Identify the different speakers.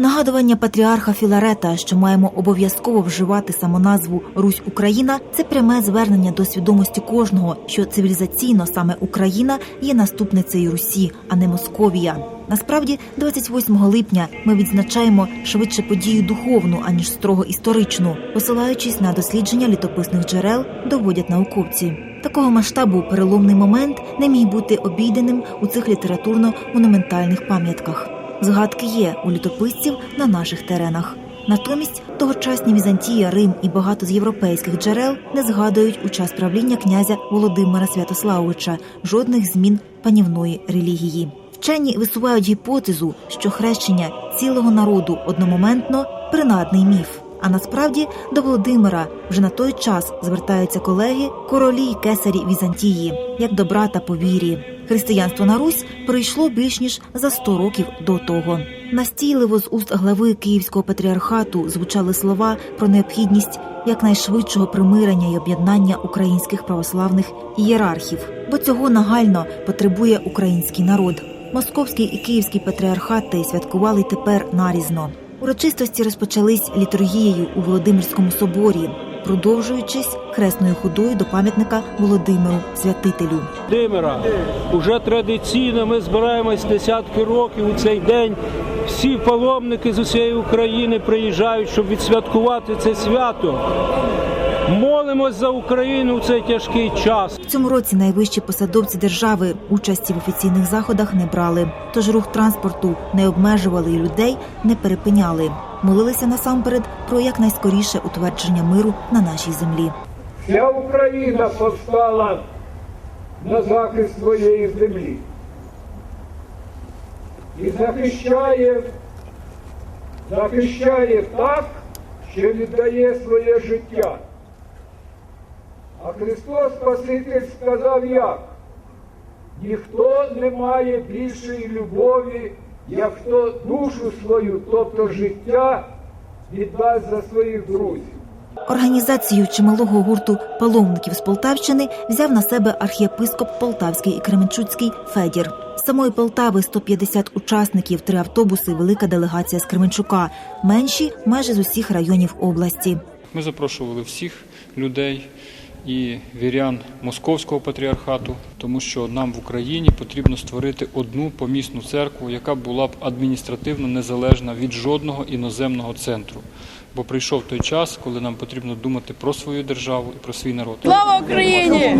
Speaker 1: Нагадування патріарха Філарета, що маємо обов'язково вживати самоназву Русь Україна, це пряме звернення до свідомості кожного, що цивілізаційно саме Україна є наступницею Русі, а не Московія. Насправді, 28 липня ми відзначаємо швидше подію духовну, аніж строго історичну, посилаючись на дослідження літописних джерел, доводять науковці. Такого масштабу переломний момент не міг бути обійденим у цих літературно-монументальних пам'ятках. Згадки є у літописців на наших теренах. Натомість тогочасні Візантія, Рим і багато з європейських джерел не згадують у час правління князя Володимира Святославовича жодних змін панівної релігії. Вчені висувають гіпотезу, що хрещення цілого народу одномоментно принадний міф. А насправді до Володимира вже на той час звертаються колеги, королі й кесарі Візантії, як до брата по вірі. Християнство на Русь прийшло більш ніж за 100 років до того. Настійливо з уст глави Київського патріархату звучали слова про необхідність якнайшвидшого примирення й об'єднання українських православних ієрархів, бо цього нагально потребує український народ. Московський і київський патріархати святкували тепер нарізно. Урочистості розпочались літургією у Володимирському соборі, продовжуючись хресною ходою до пам'ятника Володимиру Святителю.
Speaker 2: Володимира. Уже традиційно ми збираємось десятки років у цей день. Всі паломники з усієї України приїжджають, щоб відсвяткувати це свято. Молимось за Україну в цей тяжкий час.
Speaker 1: В цьому році найвищі посадовці держави участі в офіційних заходах не брали. Тож рух транспорту не обмежували і людей не перепиняли. Молилися насамперед про якнайскоріше утвердження миру на нашій землі.
Speaker 3: Вся Україна повстала на захист своєї землі і захищає, захищає так, що віддає своє життя. А Христос Спаситель сказав як? Ніхто не має більшої любові, як хто душу свою, тобто життя, віддасть за своїх друзів.
Speaker 1: Організацію чималого гурту паломників з Полтавщини взяв на себе архієпископ Полтавський і Кременчуцький Федір. З самої Полтави 150 учасників, три автобуси, велика делегація з Кременчука, менші майже з усіх районів області.
Speaker 4: Ми запрошували всіх людей і вірян Московського патріархату, тому що нам в Україні потрібно створити одну помісну церкву, яка була б адміністративно незалежна від жодного іноземного центру. Бо прийшов той час, коли нам потрібно думати про свою державу і про свій народ.
Speaker 5: Слава Україні!